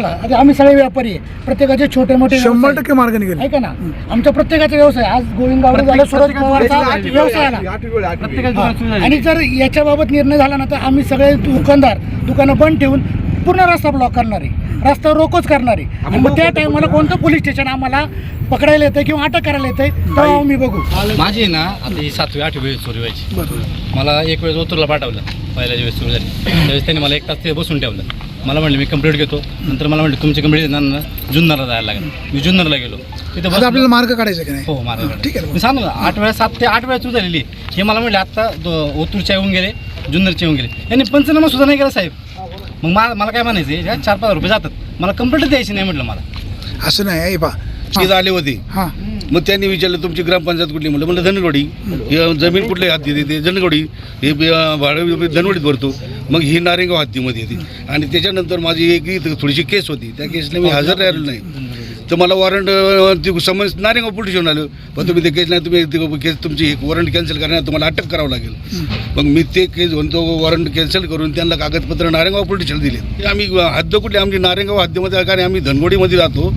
झाला. आता आम्ही सगळे व्यापारी आहे. प्रत्येकाचे छोटे मोठे शंभर टक्के मार्ग निघेल ऐका ना? आमचा प्रत्येकाचा व्यवसाय आज गोविंद गावडे झालं सुरज पवारचा व्यवसाय आला. आणि जर याच्याबाबत निर्णय झाला ना तर आम्ही सगळे दुकानदार दुकानं बंद ठेवून पूर्ण रस्ता ब्लॉक करणार आहे. रस्ता रोकोच करणार आहे. आणि मग त्या टायमाला कोणतं पोलीस स्टेशन आम्हाला पकडायला येतं किंवा अटक करायला येतं तेव्हा आम्ही बघू. माझी ना आता ही सातवी आठवी वेळ चोरी व्हायची. मला एक वेळेस ओतूरला पाठवलं पहिल्या वेळेस चोरी झाली. त्यावेळेस त्यांनी मला एक तास ते बसून ठेवलं. मला म्हणले मी कंप्लीट घेतो. नंतर मला म्हणले तुमची कंप्लीट ना जुन्नरला जायला लागेल. मी जुन्नरला गेलो. तिथे आता बस आपल्याला मार्ग काढायचा की नाही? हो मार्ग ठीक आहे. ना. मी सांगतो ना आठ वेळा सात ते आठ वेळा चूक झालेली. हे मला म्हणले आत्ता दो- ओतूरच्या येऊन गेले जुन्नरचे येऊन गेले. यांनी पंचनामा सुद्धा नाही केला साहेब. मग मा- मला काय म्हणायचं आहे, चार पाच रुपये जातात. मला कंप्लीट द्यायची नाही म्हटलं मला. असं नाही हे पा तिथं आले होते. हां. मग त्यांनी विचारलं तुमची ग्रामपंचायत कुठली? म्हणलं म्हणलं धनगडी. हे. जमीन कुठल्या हद्दीत येते धनगडी. हे बी- अं, भाडं बी- धनगडीत भरतो. मग ही नारेगाव हद्दीमध्ये येते. आणि त्याच्यानंतर माझी एक इथं थोडीशी केस होती. त्या केसला मी हजर राहिलो नाही. तर मला वॉरंट ती समज नारेगाव पोलीस स्टेशन आलं. पण तुम्ही ते केस नाही तुम्ही ते केस तुमची वॉरंट कॅन्सल करणार तुम्हाला अटक करावं लागेल. मग मी ते केस घेऊन तो वॉरंट कॅन्सल करून त्यांना कागदपत्र नारेगाव पोलीस स्टेशन दिले आम्ही हद्द कुठली? आमची नारेगाव हद्दीमध्ये कारण आम्ही धनगडीमध्ये राहतो.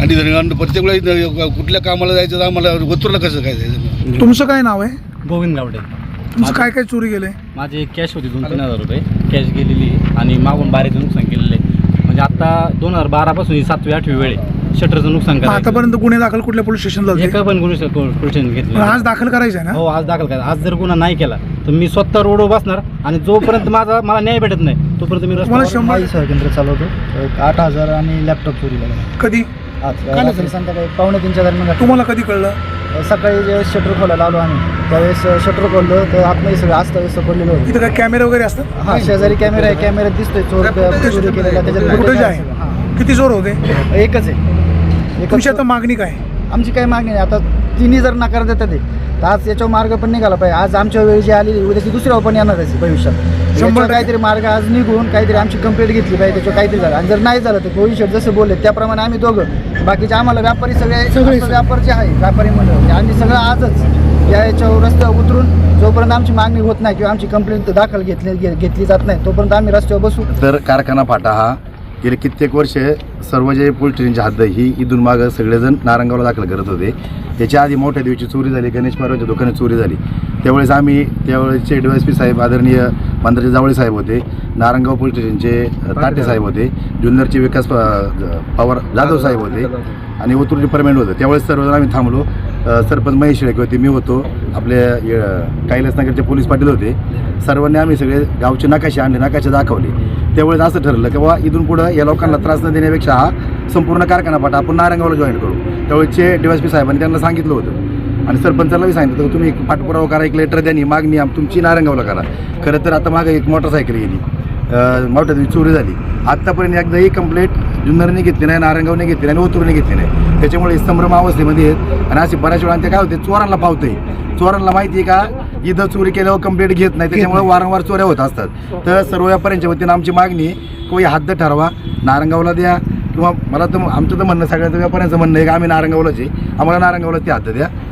आणि धनगड प्रत्येक वेळी कुठल्या कामाला जायचं तर आम्हाला ओतूरला कसं काय जायचं? तुमचं काय नाव आहे? गोविंद गावडे. तुमचं काय काय चोरी गेलंय माझी कॅश होती दोन तीन हजार रुपये. कॅश गेलेली आणि मागून बारीचं नुकसान केलेलं आहे. म्हणजे आता दोन हजार बारापासून ही सातवी आठवी वेळ आहे. शटरचं नुकसान मग करायचं. आतापर्यंत गुन्हे दाखल कुठल्या पोलीस स्टेशनला होते एका पण गुन्हे पण घेतलं आज दाखल करायचं आहे ना? हो आज दाखल करा आज जर गुन्हा नाही केला तर मी स्वतः रोडवर बसणार आणि जोपर्यंत माझा मला न्याय भेटत नाही तोपर्यंत मी तुम्हाला रस्त्यावर- शंभर माझी सहल केंद्र चालवतो. एक आठ हजार आणि लॅपटॉप चोरीला गेला. कधी? आज रात्री. संध्याकाळी पावणे तीनच्या दरम्यान. तुम्हाला कधी कळलं? सकाळी जे शटर खोलायला आलो आम्ही त्यावेळेस शटर खोललं तर आतमध्ये सगळं आस्त पडलेलं होतं. इथं काय कॅमेरे वगैरे असतात? हा शेजारी कॅमेरा आहे कॅमेऱ्यात दिसतोय चोर चोरी केलेला त्याच्यात आहे. हां. किती जोर होते? एकच आहे. एकच तुमची आता मागणी काय? आमची काही मागणी नाही. आता तिन्ही जर नकार देतात ते तर आज याच्यावर मार्ग पण निघाला पाहिजे. आज आमच्या वेळी जी आलेली उद्या ती दुसऱ्यावर पण येणार आहे भविष्यात. याच्यावर टक्के. काहीतरी मार्ग आज निघून काहीतरी आमची कंप्लेंट घेतली पाहिजे त्याच्यावर काहीतरी झालं. आणि जर नाही झालं तर भविष्यात जसं बोलले त्याप्रमाणे आम्ही दोघं बाकीचे आम्हाला व्यापारी सगळे सगळे. व्यापार जे आहे व्यापारी मंडळ. आम्ही सगळं आजच या याच्यावर रस्त्यावर उतरून जोपर्यंत आमची मागणी होत नाही किंवा आमची कंप्लेंट दाखल घेतली घे- घेतली जात नाही तोपर्यंत आम्ही रस्त्यावर बसू. तर कारखाना फाटा हा गेले कित्येक वर्ष सर्व जे पोलीस स्टेशनची हद्द ही इथून मागं सगळेजण नारंगावला दाखल करत होते. त्याच्या आधी मोठ्या दिवशी चोरी झाली गणेश महाराजांच्या दुकानात चोरी झाली. त्यावेळेस आम्ही त्यावेळेसचे डी एस पी साहेब आदरणीय मंत्र्याचे जावळे साहेब होते नारंगाव पोलीस स्टेशनचे ताटे साहेब होते जुन्नरचे विकास पवार जाधव साहेब होते आणि ओतूर डिपार्टमेंट होतं. त्यावेळेस सर्वजण आम्ही थांबलो. सरपंच महेश शेळके होते मी होतो. आपले कैलासनगरचे पोलीस पाटील होते. सर्वांनी आम्ही सगळे गावचे नकाशे आणले नकाशे दाखवले. त्यावेळेस असं ठरलं की बाबा इथून पुढं या लोकांना त्रास न देण्यापेक्षा हा संपूर्ण कारखाना पाटा आपण नारंगावला जॉईन करू. त्यावेळेसचे डी एस पी साहेबांनी त्यांना सांगितलं होतं. आणि सरपंचालाही सांगितलं की तुम्ही एक पाठपुरावा करा एक लेटर द्या मागणी तुमची नारंगावला करा. खरं तर आता मागे एक मोटरसायकल गेली. अं, मोठ्या चोरी झाली. आत्तापर्यंत एकदाही कंप्लेंट जुन्नरने घेतली नाही नारंगावने घेतली नाही आणि ओतूरने घेतली नाही. त्याच्यामुळे संभ्रम अवस्थेमध्ये आहेत. आणि असे बऱ्याच वेळा ते काय होते चोरांना पावते चोरांना माहिती आहे का इथं चोरी केल्यावर कंप्लेंट घेत नाही त्याच्यामुळे वारंवार चोऱ्या होत असतात. तर सर्व व्यापाऱ्यांच्या वतीनं आमची मागणी कोणी हद्द ठरवा नारंगावला द्या. किंवा मला तर आमचं तर म्हणणं सगळ्यांचं व्यापाऱ्यांचं म्हणणं आहे की आम्ही नारंगावलाच आहे. आम्हाला नारंगावला ती हद्द द्या.